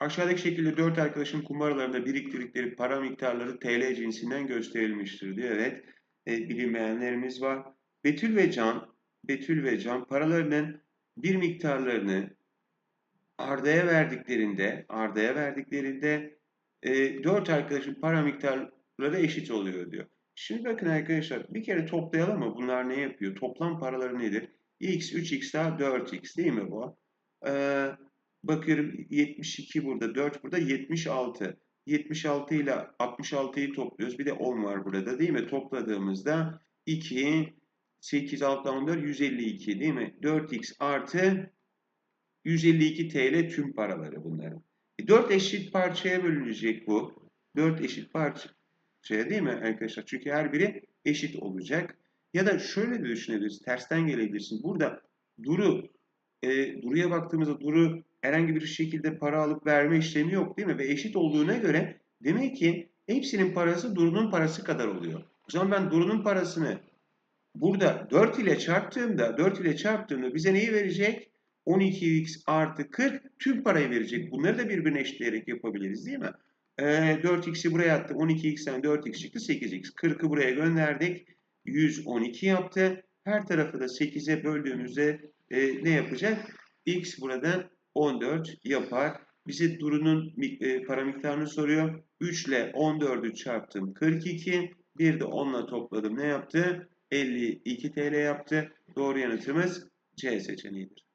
Aşağıdaki şekilde dört arkadaşın kumbaralarında biriktirdikleri para miktarları TL cinsinden gösterilmiştir diyor. Evet, e, bilinmeyenlerimiz var. Betül ve Can, Betül ve Can paralarının bir miktarlarını Arda'ya verdiklerinde, Arda'ya verdiklerinde e, dört arkadaşın para miktarları eşit oluyor diyor. Şimdi bakın arkadaşlar bir kere toplayalım mı? Bunlar ne yapıyor? Toplam paraları nedir? x, 3x daha 4x değil mi bu? Ee, bakıyorum 72 burada, 4 burada, 76. 76 ile 66'yı topluyoruz. Bir de 10 var burada değil mi? Topladığımızda 2, 8, 6, 14, 152 değil mi? 4x artı 152 TL tüm paraları bunların. E, 4 eşit parçaya bölünecek bu. 4 eşit parçaya değil mi arkadaşlar? Çünkü her biri eşit olacak. Ya da şöyle de düşünebiliriz. Tersten gelebilirsin. Burada Duru, e, Duru'ya baktığımızda Duru herhangi bir şekilde para alıp verme işlemi yok değil mi? Ve eşit olduğuna göre demek ki hepsinin parası Duru'nun parası kadar oluyor. O zaman ben Duru'nun parasını burada 4 ile çarptığımda 4 ile çarptığımda bize neyi verecek? 12x artı 40 tüm parayı verecek. Bunları da birbirine eşitleyerek yapabiliriz değil mi? Ee, 4x'i buraya attım. 12x'ten 4x çıktı 8x. 40'ı buraya gönderdik. 112 yaptı. Her tarafı da 8'e böldüğümüzde e, ne yapacak? x buradan 14 yapar. Bize Duru'nun e, para miktarını soruyor. 3 ile 14'ü çarptım 42. Bir de 10 ile topladım. Ne yaptı? 52 TL yaptı. Doğru yanıtımız C seçeneğidir.